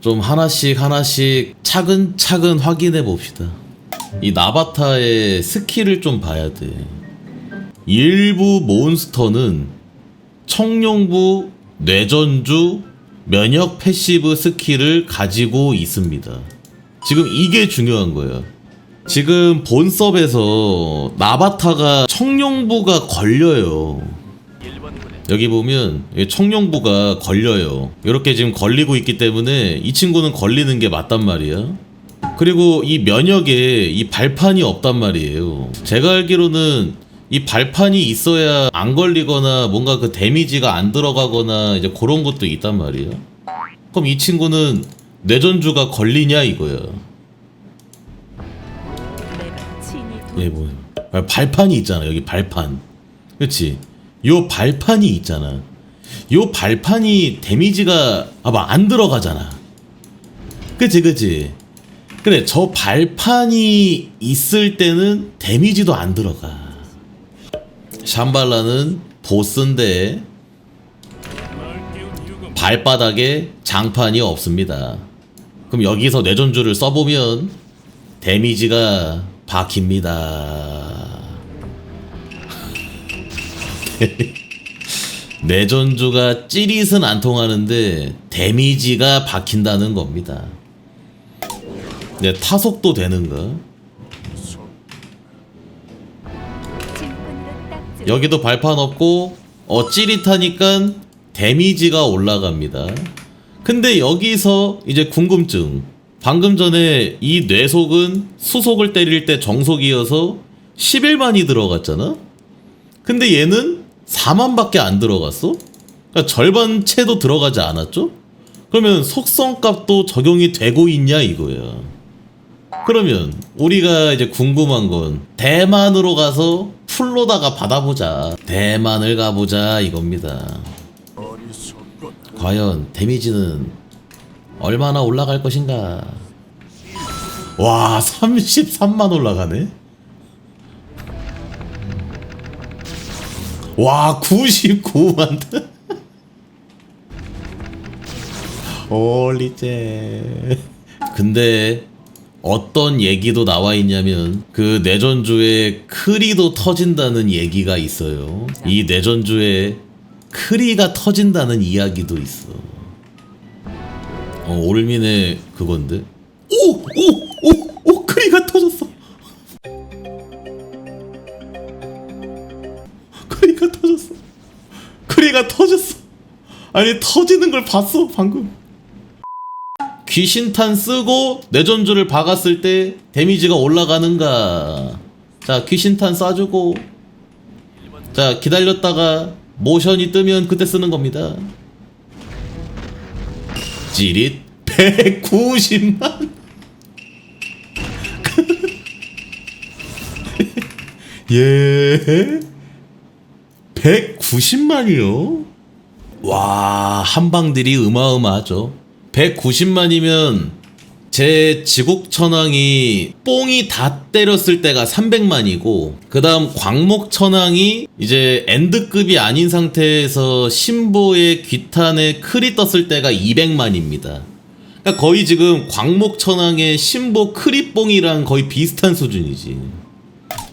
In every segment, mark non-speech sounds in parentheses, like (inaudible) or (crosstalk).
좀 하나씩 하나씩 차근차근 확인해 봅시다. 이 나바타의 스킬을 좀 봐야 돼. 일부 몬스터는 청룡부, 뇌전주, 면역 패시브 스킬을 가지고 있습니다. 지금 이게 중요한 거예요. 지금 본섭에서 나바타가 청룡부가 걸려요. 여기 보면 이 청룡부가 걸려요. 이렇게 지금 걸리고 있기 때문에 이 친구는 걸리는 게 맞단 말이야. 그리고 이 면역에 이 발판이 없단 말이에요. 제가 알기로는 이 발판이 있어야 안 걸리거나 뭔가 그 데미지가 안 들어가거나 이제 그런 것도 있단 말이야. 그럼 이 친구는 뇌전주가 걸리냐 이거야. 도... 예, 뭐 아, 발판이 있잖아. 여기 발판. 그렇지? 요 발판이 있잖아. 요 발판이 데미지가 아마 안 들어가잖아. 그치 그치. 그래 저 발판이 있을 때는 데미지도 안 들어가. 샴발라는 보스인데 발바닥에 장판이 없습니다. 그럼 여기서 뇌전주를 써보면 데미지가 박힙니다. (laughs) 뇌전주가 찌릿은 안 통하는데 데미지가 박힌다는 겁니다. 네, 타속도 되는가? 여기도 발판 없고 어 찌릿하니까 데미지가 올라갑니다. 근데 여기서 이제 궁금증. 방금 전에 이 뇌속은 수속을 때릴 때 정속이어서 11만이 들어갔잖아? 근데 얘는 4만밖에 안 들어갔어? 그러니까 절반 채도 들어가지 않았죠? 그러면 속성값도 적용이 되고 있냐 이거야. 그러면 우리가 이제 궁금한 건 대만으로 가서 풀로다가 받아보자. 대만을 가보자 이겁니다. 과연 데미지는 얼마나 올라갈 것인가? 와, 33만 올라가네. 와, 99만. 올리제. 근데 어떤 얘기도 나와 있냐면 그 내전주에 크리도 터진다는 얘기가 있어요. 이 내전주에 크리가 터진다는 이야기도 있어. 어, 올민의 그건데. 오! 오! 크리가 터졌어. 크리가 터졌어. 아니 터지는 걸 봤어 방금. 귀신탄 쓰고 내전주를 박았을 때 데미지가 올라가는가? 자 귀신탄 쏴주고 자 기다렸다가 모션이 뜨면 그때 쓰는 겁니다. 찌릿 190만 (laughs) 예 190만이요? 와 한방들이 어마어마하죠. 190만이면 제 지국천왕이 뽕이 다 때렸을 때가 300만이고 그 다음 광목천왕이 이제 엔드급이 아닌 상태에서 신보의 귀탄에 크리 떴을 때가 200만입니다. 그러니까 거의 지금 광목천왕의 신보 크리뽕이랑 거의 비슷한 수준이지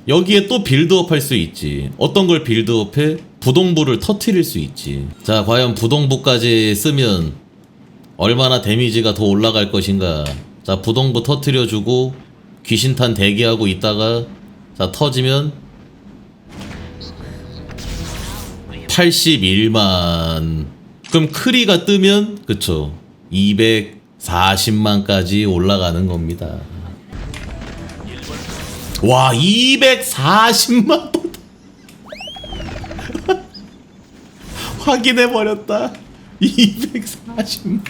여기에 또 빌드업 할 수 있지. 어떤 걸 빌드업해? 부동부를 터트릴 수 있지. 자, 과연 부동부까지 쓰면 얼마나 데미지가 더 올라갈 것인가. 자, 부동부 터트려주고 귀신탄 대기하고 있다가 자, 터지면 81만. 그럼 크리가 뜨면 그쵸. 240만까지 올라가는 겁니다. 와 240만 번. (laughs) 확인해 버렸다. 240만.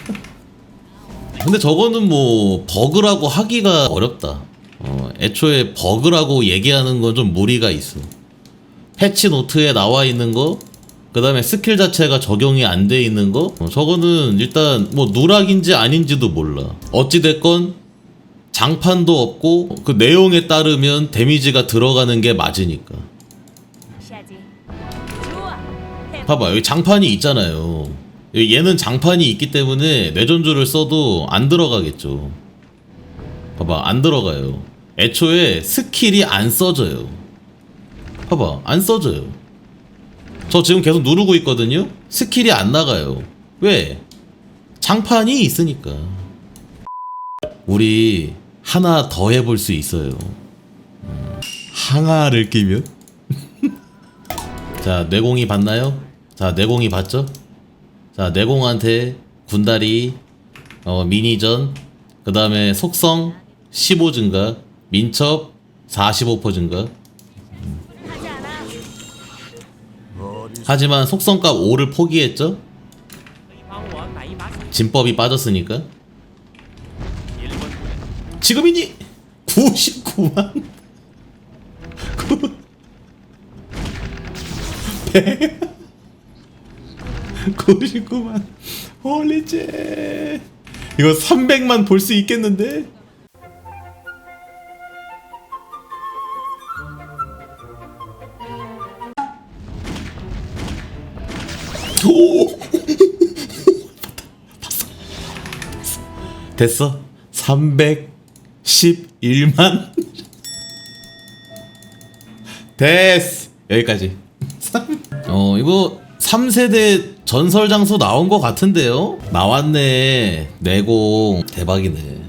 근데 저거는 뭐 버그라고 하기가 어렵다. 어, 애초에 버그라고 얘기하는 건 좀 무리가 있어. 패치 노트에 나와 있는 거그 다음에 스킬 자체가 적용이 안 돼 있는 거 어, 저거는 일단 뭐 누락인지 아닌지도 몰라. 어찌됐건 장판도 없고 그 내용에 따르면 데미지가 들어가는 게 맞으니까. 봐봐 여기 장판이 있잖아요. 얘는 장판이 있기 때문에 내전주를 써도 안 들어가겠죠. 봐봐, 안 들어가요. 애초에 스킬이 안 써져요. 봐봐, 안 써져요. 저 지금 계속 누르고 있거든요? 스킬이 안 나가요. 왜? 장판이 있으니까. 우리 하나 더 해볼 수 있어요. 음, 항아를 끼면? 자, 내공이 봤나요? 자, 내공이 봤죠? 자, 내공한테 군다리, 어, 미니전, 그 다음에 속성 15 증가, 민첩 45% 증가. 하지만 속성값 5를 포기했죠? 진법이 빠졌으니까. 지금이니 99만 99만 홀리제 이거 300만 볼 수 있겠는데? 오! 봤어. 됐 어. 311만. 됐어. 여기까지. 어, 이거 3세대 전설 장소 나온 것 같은데요? 나왔네. 내공. 대박이네.